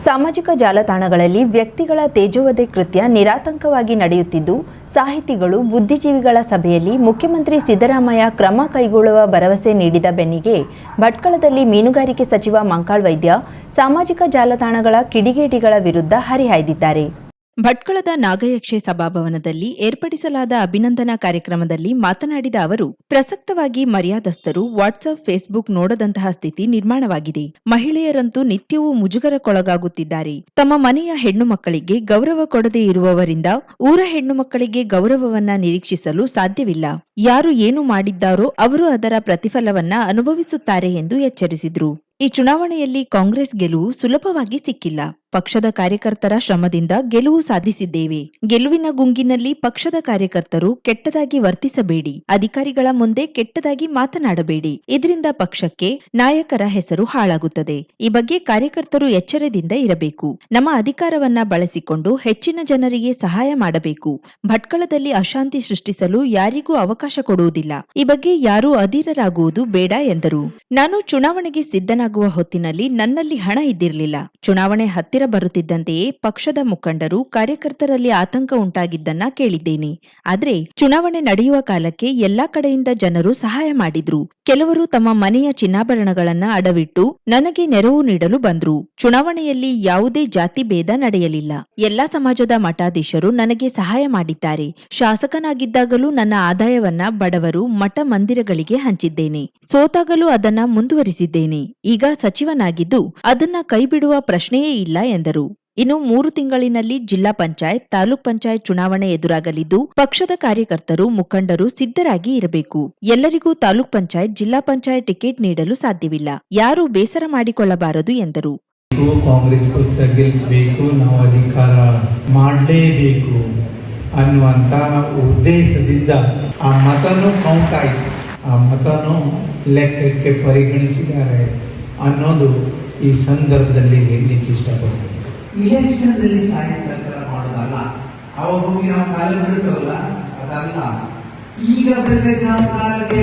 ಸಾಮಾಜಿಕ ಜಾಲತಾಣಗಳಲ್ಲಿ ವ್ಯಕ್ತಿಗಳ ತೇಜೋವಧೆ ಕೃತ್ಯ ನಿರಾತಂಕವಾಗಿ ನಡೆಯುತ್ತಿದ್ದು, ಸಾಹಿತಿಗಳು, ಬುದ್ಧಿಜೀವಿಗಳ ಸಭೆಯಲ್ಲಿ ಮುಖ್ಯಮಂತ್ರಿ ಸಿದ್ದರಾಮಯ್ಯ ಕ್ರಮ ಕೈಗೊಳ್ಳುವ ಭರವಸೆ ನೀಡಿದ ಬೆನ್ನಿಗೆ ಭಟ್ಕಳದಲ್ಲಿ ಮೀನುಗಾರಿಕೆ ಸಚಿವ ಮಂಕಾಳ್ ವೈದ್ಯ ಸಾಮಾಜಿಕ ಜಾಲತಾಣಗಳ ಕಿಡಿಗೇಡಿಗಳ ವಿರುದ್ಧ ಹರಿಹಾಯ್ದಿದ್ದಾರೆ. ಭಟ್ಕಳದ ನಾಗಯಕ್ಷೆ ಸಭಾಭವನದಲ್ಲಿ ಏರ್ಪಡಿಸಲಾದ ಅಭಿನಂದನಾ ಕಾರ್ಯಕ್ರಮದಲ್ಲಿ ಮಾತನಾಡಿದ ಅವರು, ಪ್ರಸಕ್ತವಾಗಿ ಮರ್ಯಾದಸ್ಥರು ವಾಟ್ಸ್ಆಪ್ ಫೇಸ್ಬುಕ್ ನೋಡದಂತಹ ಸ್ಥಿತಿ ನಿರ್ಮಾಣವಾಗಿದೆ. ಮಹಿಳೆಯರಂತೂ ನಿತ್ಯವೂ ಮುಜುಗರಕ್ಕೊಳಗಾಗುತ್ತಿದ್ದಾರೆ. ತಮ್ಮ ಮನೆಯ ಹೆಣ್ಣು ಮಕ್ಕಳಿಗೆ ಗೌರವ ಕೊಡದೇ ಇರುವವರಿಂದ ಊರ ಹೆಣ್ಣು ಮಕ್ಕಳಿಗೆ ಗೌರವವನ್ನ ನಿರೀಕ್ಷಿಸಲು ಸಾಧ್ಯವಿಲ್ಲ. ಯಾರು ಏನು ಮಾಡಿದ್ದಾರೋ ಅವರು ಅದರ ಪ್ರತಿಫಲವನ್ನ ಅನುಭವಿಸುತ್ತಾರೆ ಎಂದು ಎಚ್ಚರಿಸಿದ್ರು. ಈ ಚುನಾವಣೆಯಲ್ಲಿ ಕಾಂಗ್ರೆಸ್ ಗೆಲುವು ಸುಲಭವಾಗಿ ಸಿಕ್ಕಿಲ್ಲ. ಪಕ್ಷದ ಕಾರ್ಯಕರ್ತರ ಶ್ರಮದಿಂದ ಗೆಲುವು ಸಾಧಿಸಿದ್ದೇವೆ. ಗೆಲುವಿನ ಗುಂಗಿನಲ್ಲಿ ಪಕ್ಷದ ಕಾರ್ಯಕರ್ತರು ಕೆಟ್ಟದಾಗಿ ವರ್ತಿಸಬೇಡಿ. ಅಧಿಕಾರಿಗಳ ಮುಂದೆ ಕೆಟ್ಟದಾಗಿ ಮಾತನಾಡಬೇಡಿ. ಇದರಿಂದ ಪಕ್ಷಕ್ಕೆ ನಾಯಕರ ಹೆಸರು ಹಾಳಾಗುತ್ತದೆ. ಈ ಬಗ್ಗೆ ಕಾರ್ಯಕರ್ತರು ಎಚ್ಚರದಿಂದ ಇರಬೇಕು. ನಮ್ಮ ಅಧಿಕಾರವನ್ನ ಬಳಸಿಕೊಂಡು ಹೆಚ್ಚಿನ ಜನರಿಗೆ ಸಹಾಯ ಮಾಡಬೇಕು. ಭಟ್ಕಳದಲ್ಲಿ ಅಶಾಂತಿ ಸೃಷ್ಟಿಸಲು ಯಾರಿಗೂ ಅವಕಾಶ ಕೊಡುವುದಿಲ್ಲ. ಈ ಬಗ್ಗೆ ಯಾರೂ ಅಧೀರರಾಗುವುದು ಬೇಡ ಎಂದರು. ನಾನು ಚುನಾವಣೆಗೆ ಸಿದ್ಧನಾಗುವ ಹೊತ್ತಿನಲ್ಲಿ ನನ್ನಲ್ಲಿ ಹಣ ಇದ್ದಿರಲಿಲ್ಲ. ಚುನಾವಣೆ ಹತ್ತಿರ ಬರುತ್ತಿದ್ದಂತೆಯೇ ಪಕ್ಷದ ಮುಖಂಡರು ಕಾರ್ಯಕರ್ತರಲ್ಲಿ ಆತಂಕ ಉಂಟಾಗಿದ್ದನ್ನ ಕೇಳಿದ್ದೇನೆ. ಆದ್ರೆ ಚುನಾವಣೆ ನಡೆಯುವ ಕಾಲಕ್ಕೆ ಎಲ್ಲಾ ಕಡೆಯಿಂದ ಜನರು ಸಹಾಯ ಮಾಡಿದ್ರು. ಕೆಲವರು ತಮ್ಮ ಮನೆಯ ಚಿನ್ನಾಭರಣಗಳನ್ನ ಅಡವಿಟ್ಟು ನನಗೆ ನೆರವು ನೀಡಲು ಬಂದ್ರು. ಚುನಾವಣೆಯಲ್ಲಿ ಯಾವುದೇ ಜಾತಿ ಭೇದ ನಡೆಯಲಿಲ್ಲ. ಎಲ್ಲಾ ಸಮಾಜದ ಮಠಾಧೀಶರು ನನಗೆ ಸಹಾಯ ಮಾಡಿದ್ದಾರೆ. ಶಾಸಕನಾಗಿದ್ದಾಗಲೂ ನನ್ನ ಆದಾಯವನ್ನ ಬಡವರು ಮಠ ಮಂದಿರಗಳಿಗೆ ಹಂಚಿದ್ದೇನೆ. ಸೋತಾಗಲೂ ಅದನ್ನ ಮುಂದುವರಿಸಿದ್ದೇನೆ. ಈಗ ಸಚಿವನಾಗಿದ್ದು ಅದನ್ನ ಕೈಬಿಡುವ ಪ್ರಶ್ನೆಯೇ ಇಲ್ಲ ಎಂದರು. ಇನ್ನು ಮೂರು ತಿಂಗಳಿನಲ್ಲಿ ಜಿಲ್ಲಾ ಪಂಚಾಯತ್, ತಾಲೂಕ್ ಪಂಚಾಯತ್ ಚುನಾವಣೆ ಎದುರಾಗಲಿದ್ದು, ಪಕ್ಷದ ಕಾರ್ಯಕರ್ತರು, ಮುಖಂಡರು ಸಿದ್ಧರಾಗಿ ಇರಬೇಕು. ಎಲ್ಲರಿಗೂ ತಾಲೂಕ್ ಪಂಚಾಯತ್, ಜಿಲ್ಲಾ ಪಂಚಾಯತ್ ಟಿಕೆಟ್ ನೀಡಲು ಸಾಧ್ಯವಿಲ್ಲ. ಯಾರೂ ಬೇಸರ ಮಾಡಿಕೊಳ್ಳಬಾರದು ಎಂದರು. ಕಾಂಗ್ರೆಸ್ ಪಕ್ಷ ಗೆಲ್ಲಿಸಬೇಕು ನಾವು ಅಧಿಕಾರ ಮಾಡಲೇಬೇಕು ಅನ್ನುವಂತ ಉದ್ದೇಶದಿಂದ ಆ ಮತನೂ ಕೌಂಟ್ ಆಯಿತು. ಆ ಮತನೂ ಲೆಕ್ಕಕ್ಕೆ ಪರಿಗಣಿಸಿದ್ದಾರೆ ಅನ್ನೋದು ಈ ಸಂದರ್ಭದಲ್ಲಿ ಹೇಳಲಿಕ್ಕೆ ಇಷ್ಟಪಡ್ತೀನಿ. ಇಲೆಕ್ಷನ್ದಲ್ಲಿ ಸಾಯಿ ಸರ್ಕಾರ ಮಾಡೋದಲ್ಲ. ಅವಾಗ ಹೋಗಿ ನಾವು ಕಾಲ ಬಿಡುತ್ತವಲ್ಲ? ಅದಲ್ಲ. ಈಗ ಬರ್ಬೇಕು ನಾವು ಕಾಲಕ್ಕೆ.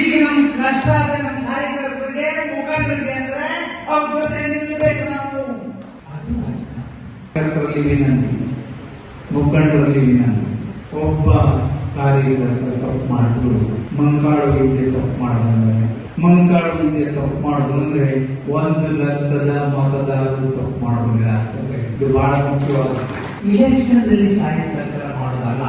ಈಗ ನಮ್ ಕಷ್ಟ ಆದ ನಮ್ಮ ಕಾರ್ಯಕರ್ತರಿಗೆ ಮುಖಂಡರಿಗೆ ಅಂದ್ರೆ ಅವ್ರ ಜೊತೆ ನಿಲ್ಲಬೇಕು ನಾವು. ಅದು ಕಾರ್ಯಕರ್ತರಲ್ಲಿ ವಿನಂತಿ. ಮುಖಂಡರಲ್ಲಿ ವಿನಂತಿ. ಒಬ್ಬ ಕಾರ್ಯಕರ್ತ ತಪ್ಪು ಮಾಡಿದ್ರು. ಮಂಕಾಳು ತಪ್ಪು ಮಾಡಿದ್ರೆ ವಿದ್ಯೆ ತಪ್ಪು ಮಾಡೋದು ಅಂದ್ರೆ ಒಂದು ಲಕ್ಷದ ಮತದಾರರು ತಪ್ಪು ಮಾಡಬಹುದಿಲ್ಲ ಇದು ಬಹಳ ಮುಖ್ಯವಾದ ಇಲೆಕ್ಷನ್ದಲ್ಲಿ ಸಾಯಿ ಸರ್ಕಾರ ಮಾಡೋದಲ್ಲ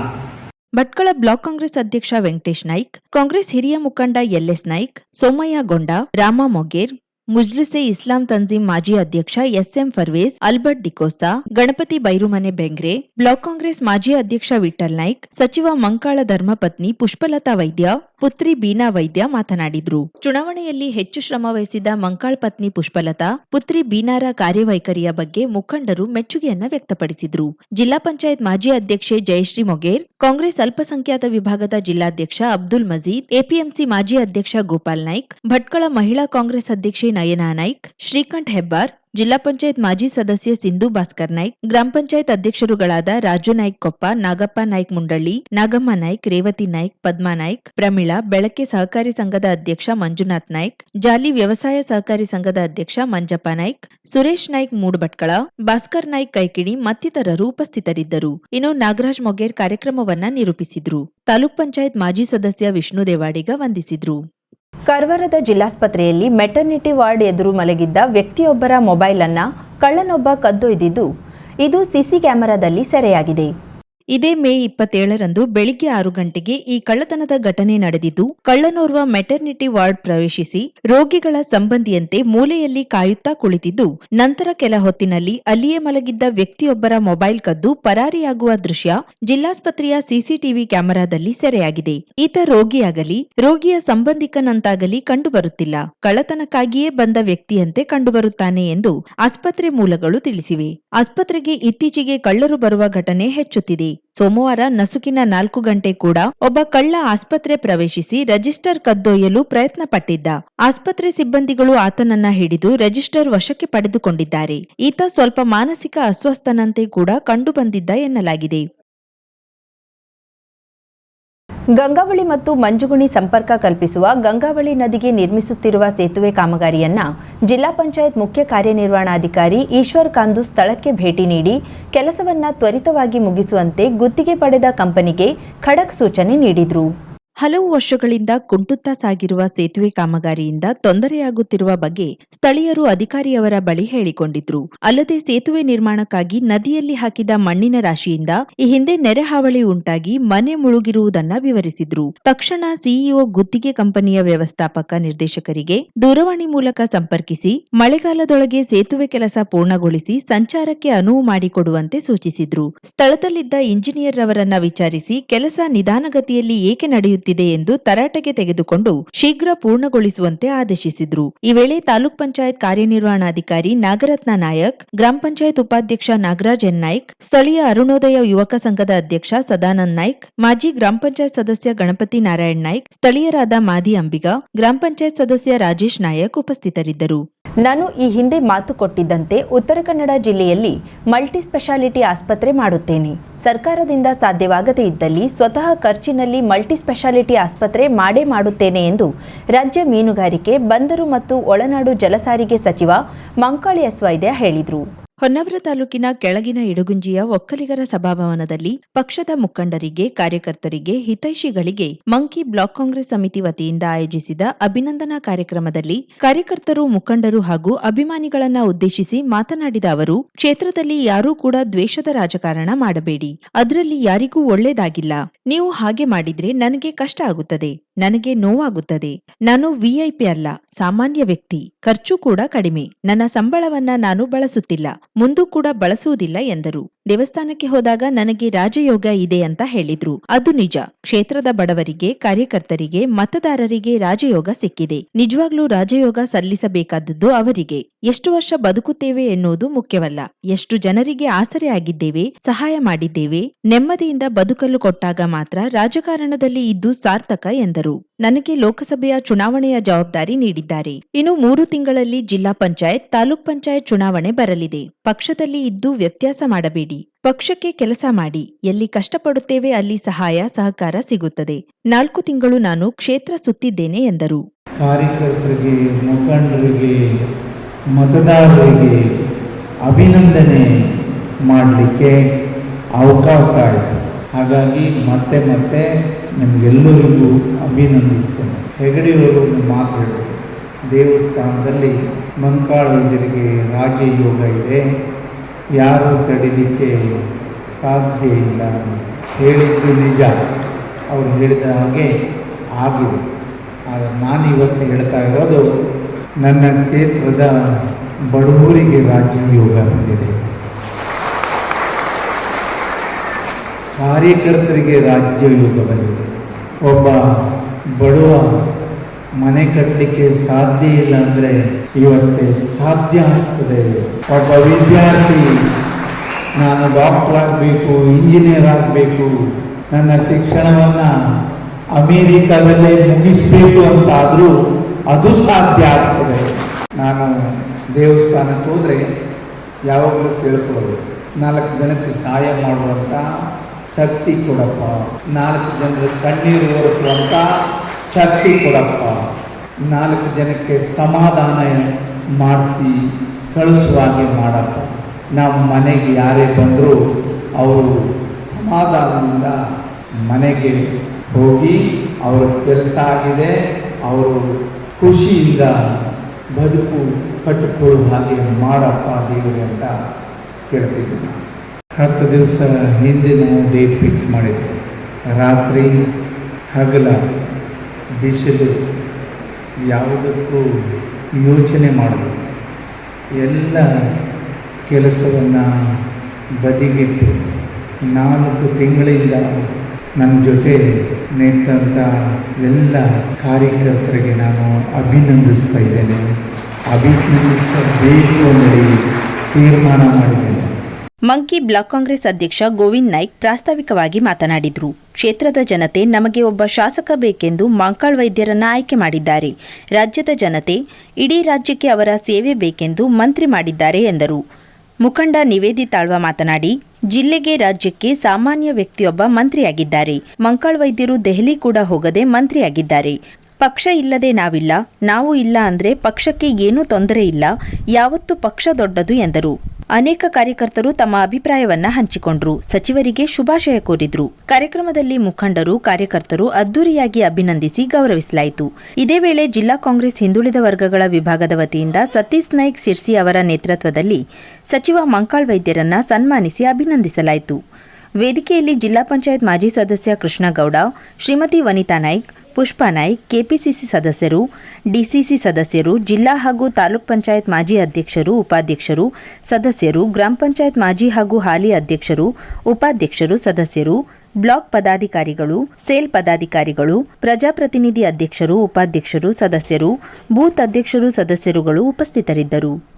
ಭಟ್ಕಳ ಬ್ಲಾಕ್ ಕಾಂಗ್ರೆಸ್ ಅಧ್ಯಕ್ಷ ವೆಂಕಟೇಶ್ ನಾಯ್ಕ್, ಕಾಂಗ್ರೆಸ್ ಹಿರಿಯ ಮುಖಂಡ ಎಲ್ಎಸ್ ನಾಯ್ಕ್, ಸೋಮಯ್ಯ ಗೊಂಡ, ರಾಮ ಮೊಗೇರ್ ಮುಜ್ಲಿಸೆ ಇಸ್ಲಾಂ ತಂಜೀಂ ಮಾಜಿ ಅಧ್ಯಕ್ಷ S M Parvez, Albert D'Costa Ganapati Bairumane Bengre, block Congress ಮಾಜಿ ಅಧ್ಯಕ್ಷ ವಿಠಲ್ ನಾಯ್ಕ್, ಸಚಿವ ಮಂಕಾಳ ಧರ್ಮಪತ್ನಿ ಪುಷ್ಪಲತಾ ವೈದ್ಯ, ಪುತ್ರಿ ಬೀನಾ ವೈದ್ಯ ಮಾತನಾಡಿದ್ರು. ಚುನಾವಣೆಯಲ್ಲಿ ಹೆಚ್ಚು ಶ್ರಮ ವಹಿಸಿದ ಮಂಕಾಳ್ ಪತ್ನಿ ಪುಷ್ಪಲತಾ, ಪುತ್ರಿ ಬೀನಾರ ಕಾರ್ಯವೈಖರಿಯ ಬಗ್ಗೆ ಮುಖಂಡರು ಮೆಚ್ಚುಗೆಯನ್ನ ವ್ಯಕ್ತಪಡಿಸಿದ್ರು. ಜಿಲ್ಲಾ ಪಂಚಾಯತ್ ಮಾಜಿ ಅಧ್ಯಕ್ಷೆ ಜಯಶ್ರೀ ಮೊಗೇರ್, ಕಾಂಗ್ರೆಸ್ ಅಲ್ಪಸಂಖ್ಯಾತ ವಿಭಾಗದ ಜಿಲ್ಲಾಧ್ಯಕ್ಷ ಅಬ್ದುಲ್ ಮಜೀದ್, ಎಪಿಎಂಸಿ ಮಾಜಿ ಅಧ್ಯಕ್ಷ ಗೋಪಾಲ್ ನಾಯ್ಕ್, ಭಟ್ಕಳ ಮಹಿಳಾ ಕಾಂಗ್ರೆಸ್ ಅಧ್ಯಕ್ಷೆ ನಯನಾ ನಾಯ್ಕ್, ಶ್ರೀಕಂಠ್ ಹೆಬ್ಬಾರ್, ಜಿಲ್ಲಾ ಪಂಚಾಯತ್ ಮಾಜಿ ಸದಸ್ಯೆ ಸಿಂಧು ಭಾಸ್ಕರ್ ನಾಯ್ಕ್, ಗ್ರಾಮ ಪಂಚಾಯತ್ ಅಧ್ಯಕ್ಷರುಗಳಾದ ರಾಜು ನಾಯ್ಕ್ ಕೊಪ್ಪ, ನಾಗಪ್ಪ ನಾಯ್ಕ್ ಮುಂಡಳ್ಳಿ, ನಾಗಮ್ಮ ನಾಯ್ಕ್, ರೇವತಿ ನಾಯ್ಕ್, ಪದ್ಮಾ ನಾಯ್ಕ್, ಪ್ರಮೀಳಾ, ಬೆಳಕೆ ಸಹಕಾರಿ ಸಂಘದ ಅಧ್ಯಕ್ಷ ಮಂಜುನಾಥ್ ನಾಯ್ಕ್, ಜಾಲಿ ವ್ಯವಸಾಯ ಸಹಕಾರಿ ಸಂಘದ ಅಧ್ಯಕ್ಷ ಮಂಜಪ್ಪ ನಾಯ್ಕ್, ಸುರೇಶ್ ನಾಯ್ಕ್ ಮೂಡ್ಭಟ್ಕಳ ಭಾಸ್ಕರ್ ನಾಯ್ಕ್ ಕೈಕಿಣಿ ಮತ್ತಿತರರು ಉಪಸ್ಥಿತರಿದ್ದರು. ಇನ್ನು ನಾಗರಾಜ್ ಮೊಗೇರ್ ಕಾರ್ಯಕ್ರಮವನ್ನ ನಿರೂಪಿಸಿದ್ರು. ತಾಲೂಕ್ ಪಂಚಾಯತ್ ಮಾಜಿ ಸದಸ್ಯ ವಿಷ್ಣು ದೇವಾಡಿಗ ವಂದಿಸಿದ್ರು. ಕಾರವಾರದ ಜಿಲ್ಲಾಸ್ಪತ್ರೆಯಲ್ಲಿ ಮೆಟರ್ನಿಟಿ ವಾರ್ಡ್ ಎದುರು ಮಲಗಿದ್ದ ವ್ಯಕ್ತಿಯೊಬ್ಬರ ಮೊಬೈಲ್ ಅನ್ನ ಕಳ್ಳನೊಬ್ಬ ಕದ್ದೊಯ್ದಿದ್ದು. ಇದು ಸಿಸಿ ಕ್ಯಾಮೆರಾದಲ್ಲಿ ಸೆರೆಯಾಗಿದೆ. ಇದೇ ಮೇ ಇಪ್ಪತ್ತೇಳರಂದು ಬೆಳಿಗ್ಗೆ ಆರು ಗಂಟೆಗೆ ಈ ಕಳ್ಳತನದ ಘಟನೆ ನಡೆದಿದ್ದು, ಕಳ್ಳನೋರ್ವ ಮೆಟರ್ನಿಟಿ ವಾರ್ಡ್ ಪ್ರವೇಶಿಸಿ ರೋಗಿಗಳ ಸಂಬಂಧಿಯಂತೆ ಮೂಲೆಯಲ್ಲಿ ಕಾಯುತ್ತಾ ಕುಳಿತಿದ್ದು, ನಂತರ ಕೆಲ ಹೊತ್ತಿನಲ್ಲಿ ಅಲ್ಲಿಯೇ ಮಲಗಿದ್ದ ವ್ಯಕ್ತಿಯೊಬ್ಬರ ಮೊಬೈಲ್ ಕದ್ದು ಪರಾರಿಯಾಗುವ ದೃಶ್ಯ ಜಿಲ್ಲಾಸ್ಪತ್ರೆಯ ಸಿಸಿಟಿವಿ ಕ್ಯಾಮೆರಾದಲ್ಲಿ ಸೆರೆಯಾಗಿದೆ. ಈತ ರೋಗಿಯಾಗಲಿ, ರೋಗಿಯ ಸಂಬಂಧಿಕನಂತಾಗಲಿ ಕಂಡುಬರುತ್ತಿಲ್ಲ. ಕಳ್ಳತನಕ್ಕಾಗಿಯೇ ಬಂದ ವ್ಯಕ್ತಿಯಂತೆ ಕಂಡುಬರುತ್ತಾನೆ ಎಂದು ಆಸ್ಪತ್ರೆ ಮೂಲಗಳು ತಿಳಿಸಿವೆ. ಆಸ್ಪತ್ರೆಗೆ ಇತ್ತೀಚೆಗೆ ಕಳ್ಳರು ಬರುವ ಘಟನೆ ಹೆಚ್ಚುತ್ತಿದೆ. ಸೋಮವಾರ ನಸುಕಿನ ನಾಲ್ಕು ಗಂಟೆ ಕೂಡ ಒಬ್ಬ ಕಳ್ಳ ಆಸ್ಪತ್ರೆ ಪ್ರವೇಶಿಸಿ ರಜಿಸ್ಟರ್ ಕದ್ದೊಯ್ಯಲು ಪ್ರಯತ್ನ ಪಟ್ಟಿದ್ದ. ಆಸ್ಪತ್ರೆ ಸಿಬ್ಬಂದಿಗಳು ಆತನನ್ನ ಹಿಡಿದು ರಜಿಸ್ಟರ್ ವಶಕ್ಕೆ ಪಡೆದುಕೊಂಡಿದ್ದಾರೆ. ಈತ ಸ್ವಲ್ಪ ಮಾನಸಿಕ ಅಸ್ವಸ್ಥನಂತೆ ಕೂಡ ಕಂಡುಬಂದಿದ್ದ ಎನ್ನಲಾಗಿದೆ. ಗಂಗಾವಳಿ ಮತ್ತು ಮಂಜುಗುಣಿ ಸಂಪರ್ಕ ಕಲ್ಪಿಸುವ ಗಂಗಾವಳಿ ನದಿಗೆ ನಿರ್ಮಿಸುತ್ತಿರುವ ಸೇತುವೆ ಕಾಮಗಾರಿಯನ್ನ ಜಿಲ್ಲಾ ಪಂಚಾಯತ್ ಮುಖ್ಯ ಕಾರ್ಯನಿರ್ವಹಣಾಧಿಕಾರಿ ಈಶ್ವರ್ ಕಾಂದು ಸ್ಥಳಕ್ಕೆ ಭೇಟಿ ನೀಡಿ ಕೆಲಸವನ್ನ ತ್ವರಿತವಾಗಿ ಮುಗಿಸುವಂತೆ ಗುತ್ತಿಗೆ ಪಡೆದ ಕಂಪನಿಗೆ ಖಡಕ್ ಸೂಚನೆ ನೀಡಿದ್ರು. ಹಲವು ವರ್ಷಗಳಿಂದ ಕುಂಟುತ್ತಾ ಸಾಗಿರುವ ಸೇತುವೆ ಕಾಮಗಾರಿಯಿಂದ ತೊಂದರೆಯಾಗುತ್ತಿರುವ ಬಗ್ಗೆ ಸ್ಥಳೀಯರು ಅಧಿಕಾರಿಯವರ ಬಳಿ ಹೇಳಿಕೊಂಡಿದ್ರು. ಅಲ್ಲದೆ ಸೇತುವೆ ನಿರ್ಮಾಣಕ್ಕಾಗಿ ನದಿಯಲ್ಲಿ ಹಾಕಿದ ಮಣ್ಣಿನ ರಾಶಿಯಿಂದ ಈ ಹಿಂದೆ ನೆರೆ ಹಾವಳಿ ಉಂಟಾಗಿ ಮನೆ ಮುಳುಗಿರುವುದನ್ನ ವಿವರಿಸಿದ್ರು. ತಕ್ಷಣ ಸಿಇಒ ಗುತ್ತಿಗೆ ಕಂಪನಿಯ ವ್ಯವಸ್ಥಾಪಕ ನಿರ್ದೇಶಕರಿಗೆ ದೂರವಾಣಿ ಮೂಲಕ ಸಂಪರ್ಕಿಸಿ ಮಳೆಗಾಲದೊಳಗೆ ಸೇತುವೆ ಕೆಲಸ ಪೂರ್ಣಗೊಳಿಸಿ ಸಂಚಾರಕ್ಕೆ ಅನುವು ಮಾಡಿಕೊಡುವಂತೆ ಸೂಚಿಸಿದ್ರು. ಸ್ಥಳದಲ್ಲಿದ್ದ ಇಂಜಿನಿಯರ್ ಅವರನ್ನ ವಿಚಾರಿಸಿ ಕೆಲಸ ನಿಧಾನಗತಿಯಲ್ಲಿ ಏಕೆ ನಡೆಯುತ್ತಿದೆ ಎಂದು ತರಾಟೆಗೆ ತೆಗೆದುಕೊಂಡು ಶೀಘ್ರ ಪೂರ್ಣಗೊಳಿಸುವಂತೆ ಆದೇಶಿಸಿದ್ರು. ಈ ವೇಳೆ ತಾಲೂಕ್ ಪಂಚಾಯತ್ ಕಾರ್ಯನಿರ್ವಹಣಾಧಿಕಾರಿ ನಾಗರತ್ನ ನಾಯಕ್, ಗ್ರಾಮ ಪಂಚಾಯತ್ ಉಪಾಧ್ಯಕ್ಷ ನಾಗರಾಜ್ ಎನ್ ನಾಯ್ಕ್, ಸ್ಥಳೀಯ ಅರುಣೋದಯ ಯುವಕ ಸಂಘದ ಅಧ್ಯಕ್ಷ ಸದಾನಂದ್ ನಾಯ್ಕ್, ಮಾಜಿ ಗ್ರಾಮ ಪಂಚಾಯತ್ ಸದಸ್ಯ ಗಣಪತಿ ನಾರಾಯಣ್ ನಾಯ್ಕ್, ಸ್ಥಳೀಯರಾದ ಮಾದಿ ಅಂಬಿಗ, ಗ್ರಾಮ ಪಂಚಾಯತ್ ಸದಸ್ಯ ರಾಜೇಶ್ ನಾಯಕ್ ಉಪಸ್ಥಿತರಿದ್ದರು. ನಾನು ಈ ಹಿಂದೆ ಮಾತು ಕೊಟ್ಟಿದ್ದಂತೆ ಉತ್ತರ ಕನ್ನಡ ಜಿಲ್ಲೆಯಲ್ಲಿ ಮಲ್ಟಿ ಸ್ಪೆಷಾಲಿಟಿ ಆಸ್ಪತ್ರೆ ಮಾಡುತ್ತೇನೆ. ಸರ್ಕಾರದಿಂದ ಸಾಧ್ಯವಾಗದೇ ಇದ್ದಲ್ಲಿ ಸ್ವತಃ ಖರ್ಚಿನಲ್ಲಿ ಮಲ್ಟಿ ಸ್ಪೆಷಾಲಿಟಿ ಆಸ್ಪತ್ರೆ ಮಾಡೇ ಮಾಡುತ್ತೇನೆ ಎಂದು ರಾಜ್ಯ ಮೀನುಗಾರಿಕೆ, ಬಂದರು ಮತ್ತು ಒಳನಾಡು ಜಲಸಾರಿಗೆ ಸಚಿವ ಮಂಕಾಳಿ ಎಸ್ವೈದ್ಯ ಹೇಳಿದರು. ಹೊನ್ನವರ ತಾಲೂಕಿನ ಕೆಳಗಿನ ಇಡಗುಂಜಿಯ ಒಕ್ಕಲಿಗರ ಸಭಾಭವನದಲ್ಲಿ ಪಕ್ಷದ ಮುಖಂಡರಿಗೆ, ಕಾರ್ಯಕರ್ತರಿಗೆ, ಹಿತೈಷಿಗಳಿಗೆ ಮಂಕಿ ಬ್ಲಾಕ್ ಕಾಂಗ್ರೆಸ್ ಸಮಿತಿ ವತಿಯಿಂದ ಆಯೋಜಿಸಿದ ಅಭಿನಂದನಾ ಕಾರ್ಯಕ್ರಮದಲ್ಲಿ ಕಾರ್ಯಕರ್ತರು, ಮುಖಂಡರು ಹಾಗೂ ಅಭಿಮಾನಿಗಳನ್ನ ಉದ್ದೇಶಿಸಿ ಮಾತನಾಡಿದ ಅವರು, ಕ್ಷೇತ್ರದಲ್ಲಿ ಯಾರೂ ಕೂಡ ದ್ವೇಷದ ರಾಜಕಾರಣ ಮಾಡಬೇಡಿ. ಅದರಲ್ಲಿ ಯಾರಿಗೂ ಒಳ್ಳೇದಾಗಿಲ್ಲ. ನೀವು ಹಾಗೆ ಮಾಡಿದ್ರೆ ನನಗೆ ಕಷ್ಟ ಆಗುತ್ತದೆ. ನನಗೆ ನೋವಾಗುತ್ತದೆ. ನಾನು ವಿಐಪಿ ಅಲ್ಲ, ಸಾಮಾನ್ಯ ವ್ಯಕ್ತಿ. ಖರ್ಚು ಕೂಡ ಕಡಿಮೆ. ನನ್ನ ಸಂಬಳವನ್ನ ನಾನು ಬಳಸುತ್ತಿಲ್ಲ. ಮುಂದು ಕೂಡ ಬಳಸುವುದಿಲ್ಲ ಎಂದರು. ದೇವಸ್ಥಾನಕ್ಕೆ ಹೋದಾಗ ನನಗೆ ರಾಜಯೋಗ ಇದೆ ಅಂತ ಹೇಳಿದ್ರು. ಅದು ನಿಜ. ಕ್ಷೇತ್ರದ ಬಡವರಿಗೆ, ಕಾರ್ಯಕರ್ತರಿಗೆ, ಮತದಾರರಿಗೆ ರಾಜಯೋಗ ಸಿಕ್ಕಿದೆ. ನಿಜವಾಗ್ಲೂ ರಾಜಯೋಗ ಸಲ್ಲಿಸಬೇಕಾದದ್ದು ಅವರಿಗೆ. ಎಷ್ಟು ವರ್ಷ ಬದುಕುತ್ತೇವೆ ಎನ್ನುವುದು ಮುಖ್ಯವಲ್ಲ. ಎಷ್ಟು ಜನರಿಗೆ ಆಸರೆ ಆಗಿದ್ದೇವೆ, ಸಹಾಯ ಮಾಡಿದ್ದೇವೆ, ನೆಮ್ಮದಿಯಿಂದ ಬದುಕಲು ಕೊಟ್ಟಾಗ ಮಾತ್ರ ರಾಜಕಾರಣದಲ್ಲಿ ಇದ್ದು ಸಾರ್ಥಕ ಎಂದರು. ನನಗೆ ಲೋಕಸಭೆಯ ಚುನಾವಣೆಯ ಜವಾಬ್ದಾರಿ ನೀಡಿದ್ದಾರೆ. ಇನ್ನು ಮೂರು ತಿಂಗಳಲ್ಲಿ ಜಿಲ್ಲಾ ಪಂಚಾಯತ್, ತಾಲೂಕ್ ಪಂಚಾಯತ್ ಚುನಾವಣೆ ಬರಲಿದೆ. ಪಕ್ಷದಲ್ಲಿ ಇದ್ದು ವ್ಯತ್ಯಾಸ ಮಾಡಬೇಡಿ. ಪಕ್ಷಕ್ಕೆ ಕೆಲಸ ಮಾಡಿ. ಎಲ್ಲಿ ಕಷ್ಟಪಡುತ್ತೇವೆ ಅಲ್ಲಿ ಸಹಾಯ, ಸಹಕಾರ ಸಿಗುತ್ತದೆ. ನಾಲ್ಕು ತಿಂಗಳು ನಾನು ಕ್ಷೇತ್ರ ಸುತ್ತಿದ್ದೇನೆ ಎಂದರು. ಕಾರ್ಯಕರ್ತರಿಗೆ, ಮುಖಂಡರಿಗೆ, ಮತದಾರರಿಗೆ ಅಭಿನಂದನೆ ಮಾಡಲಿಕ್ಕೆ ಅವಕಾಶ ಆಯಿತು. ಹಾಗಾಗಿ ಮತ್ತೆ ಮತ್ತೆ ನಿಮಗೆಲ್ಲರಿಗೂ ಅಭಿನಂದಿಸ್ತೇನೆ. ಹೆಗಡೆಯವರು ಮಾತು ಹೇಳಿದರು. ದೇವಸ್ಥಾನದಲ್ಲಿ ಮಂಕಾಳವೈದ್ಯರಿಗೆ ರಾಜಯೋಗ ಇದೆ. ಯಾರೂ ತಡಿಲಿಕ್ಕೆ ಸಾಧ್ಯ ಇಲ್ಲ ಹೇಳಿದ್ದು ನಿಜ. ಅವರು ಹೇಳಿದ ಹಾಗೆ ಆಗಿದೆ. ಆದರೆ ನಾನಿವತ್ತು ಹೇಳ್ತಾ ಇರೋದು, ನನ್ನ ಕ್ಷೇತ್ರದ ಬಡವರಿಗೆ ರಾಜ್ಯ ಯೋಗ ಬಂದಿದೆ. ಕಾರ್ಯಕರ್ತರಿಗೆ ರಾಜ್ಯ ಯೋಗ ಬಂದಿದೆ. ಒಬ್ಬ ಬಡವ ಮನೆ ಕಟ್ಟಲಿಕ್ಕೆ ಸಾಧ್ಯ ಇಲ್ಲ ಅಂದರೆ ಇವತ್ತೇ ಸಾಧ್ಯ ಆಗ್ತದೆ. ಒಬ್ಬ ವಿದ್ಯಾರ್ಥಿ, ನಾನು ಡಾಕ್ಟರ್ ಆಗಬೇಕು ಇಂಜಿನಿಯರ್ ಆಗಬೇಕು, ನನ್ನ ಶಿಕ್ಷಣವನ್ನು ಅಮೇರಿಕಾದಲ್ಲೇ ಮುಗಿಸಬೇಕು ಅಂತಾದರೂ ಅದು ಸಾಧ್ಯ ಆಗ್ತದೆ. ನಾನು ದೇವಸ್ಥಾನಕ್ಕೆ ಹೋದರೆ ಯಾವಾಗಲೂ ಕೇಳ್ಕೊಳ್ಳೋದು, ನಾಲ್ಕು ಜನಕ್ಕೆ ಸಹಾಯ ಮಾಡುವಂಥ ಶಕ್ತಿ ಕೊಡಪ್ಪ. ನಾಲ್ಕು ಜನರ ಕಣ್ಣೀರು ಒರೆಸುವಂಥ ಶಕ್ತಿ ಕೊಡಪ್ಪ. ನಾಲ್ಕು ಜನಕ್ಕೆ ಸಮಾಧಾನ ಮಾಡಿಸಿ, ಕಳಿಸುವ ಹಾಗೆ ಮಾಡಪ್ಪ. ನಮ್ಮ ಮನೆಗೆ ಯಾರೇ ಬಂದರೂ ಅವರು ಸಮಾಧಾನದಿಂದ ಮನೆಗೆ ಹೋಗಿ ಅವರ ಕೆಲಸ ಆಗಿದೆ, ಅವರು ಖುಷಿಯಿಂದ ಬದುಕು ಕಟ್ಟಿಕೊಳ್ಳುವ ಹಾಗೆ ಮಾಡಪ್ಪ ದೇವರೇ ಅಂತ ಕೇಳ್ತಿದ್ದೀನಿ ಹತ್ತು ದಿವಸ ಹಿಂದೆ ನಾವು ಡೇಟ್ ಫಿಕ್ಸ್ ಮಾಡಿದ್ವಿ ರಾತ್ರಿ ಹಗಲ ಬಿಸಿಲು ಯಾವುದಕ್ಕೂ ಯೋಚನೆ ಮಾಡೋದು ಎಲ್ಲ ಕೆಲಸವನ್ನು ಬದಿಗಿಟ್ಟು ನಾಲ್ಕು ತಿಂಗಳಿಂದ ನನ್ನ ಜೊತೆ ನಿಂತಂಥ ಎಲ್ಲ ಕಾರ್ಯಕರ್ತರಿಗೆ ನಾನು ಅಭಿನಂದಿಸ್ತಾ ಇದ್ದೇನೆ. ಅಭಿನಂದಿಸಬೇಕು ಅನ್ನಿ ತೀರ್ಮಾನ ಮಾಡಿದ್ದೇನೆ. ಮಂಕಿ ಬ್ಲಾಕ್ ಕಾಂಗ್ರೆಸ್ ಅಧ್ಯಕ್ಷ ಗೋವಿಂದ್ ನಾಯ್ಕ್ ಪ್ರಾಸ್ತಾವಿಕವಾಗಿ ಮಾತನಾಡಿದರು. ಕ್ಷೇತ್ರದ ಜನತೆ ನಮಗೆ ಒಬ್ಬ ಶಾಸಕ ಬೇಕೆಂದು ಮಂಕಾಳ್ ವೈದ್ಯರನ್ನ ಆಯ್ಕೆ ಮಾಡಿದ್ದಾರೆ. ರಾಜ್ಯದ ಜನತೆ ಇಡೀ ರಾಜ್ಯಕ್ಕೆ ಅವರ ಸೇವೆ ಬೇಕೆಂದು ಮಂತ್ರಿ ಮಾಡಿದ್ದಾರೆ ಎಂದರು. ಮುಖಂಡ ನಿವೇದಿ ತಾಳ್ವ ಮಾತನಾಡಿ, ಜಿಲ್ಲೆಗೆ ರಾಜ್ಯಕ್ಕೆ ಸಾಮಾನ್ಯ ವ್ಯಕ್ತಿಯೊಬ್ಬ ಮಂತ್ರಿಯಾಗಿದ್ದಾರೆ. ಮಂಕಾಳ್ ವೈದ್ಯರು ದೆಹಲಿ ಕೂಡ ಹೋಗದೆ ಮಂತ್ರಿಯಾಗಿದ್ದಾರೆ. ಪಕ್ಷ ಇಲ್ಲದೆ ನಾವಿಲ್ಲ. ನಾವು ಇಲ್ಲ ಅಂದ್ರೆ ಪಕ್ಷಕ್ಕೆ ಏನೂ ತೊಂದರೆ ಇಲ್ಲ. ಯಾವತ್ತು ಪಕ್ಷ ದೊಡ್ಡದು ಎಂದರು. ಅನೇಕ ಕಾರ್ಯಕರ್ತರು ತಮ್ಮ ಅಭಿಪ್ರಾಯವನ್ನ ಹಂಚಿಕೊಂಡ್ರು. ಸಚಿವರಿಗೆ ಶುಭಾಶಯ ಕೋರಿದ್ರು. ಕಾರ್ಯಕ್ರಮದಲ್ಲಿ ಮುಖಂಡರು, ಕಾರ್ಯಕರ್ತರು ಅದ್ದೂರಿಯಾಗಿ ಅಭಿನಂದಿಸಿ ಗೌರವಿಸಲಾಯಿತು. ಇದೇ ವೇಳೆ ಜಿಲ್ಲಾ ಕಾಂಗ್ರೆಸ್ ಹಿಂದುಳಿದ ವರ್ಗಗಳ ವಿಭಾಗದ ವತಿಯಿಂದ ಸತೀಶ್ ನಾಯ್ಕ್ ಸಿರ್ಸಿ ಅವರ ನೇತೃತ್ವದಲ್ಲಿ ಸಚಿವ ಮಂಕಾಳ್ ವೈದ್ಯರನ್ನ ಸನ್ಮಾನಿಸಿ ಅಭಿನಂದಿಸಲಾಯಿತು. ವೇದಿಕೆಯಲ್ಲಿ ಜಿಲ್ಲಾ ಪಂಚಾಯತ್ ಮಾಜಿ ಸದಸ್ಯ ಕೃಷ್ಣಗೌಡ, ಶ್ರೀಮತಿ ವನಿತಾ ನಾಯ್ಕ್ ಪುಷ್ಪಾ ನಾಯ್ಕ್ ಕೆಪಿಸಿಸಿ ಸದಸ್ಯರು, ಡಿಸಿಸಿ ಸದಸ್ಯರು, ಜಿಲ್ಲಾ ಹಾಗೂ ತಾಲೂಕ್ ಪಂಚಾಯತ್ ಮಾಜಿ ಅಧ್ಯಕ್ಷರು, ಉಪಾಧ್ಯಕ್ಷರು ಸದಸ್ಯರು, ಗ್ರಾಮ ಪಂಚಾಯತ್ ಮಾಜಿ ಹಾಗೂ ಹಾಲಿ ಅಧ್ಯಕ್ಷರು, ಉಪಾಧ್ಯಕ್ಷರು ಸದಸ್ಯರು, ಬ್ಲಾಕ್ ಪದಾಧಿಕಾರಿಗಳು, ಸೇಲ್ ಪದಾಧಿಕಾರಿಗಳು, ಪ್ರಜಾಪ್ರತಿನಿಧಿ ಅಧ್ಯಕ್ಷರು, ಉಪಾಧ್ಯಕ್ಷರು ಸದಸ್ಯರು, ಬೂತ್ ಅಧ್ಯಕ್ಷರು ಸದಸ್ಯರುಗಳು ಉಪಸ್ಥಿತರಿದ್ದರು.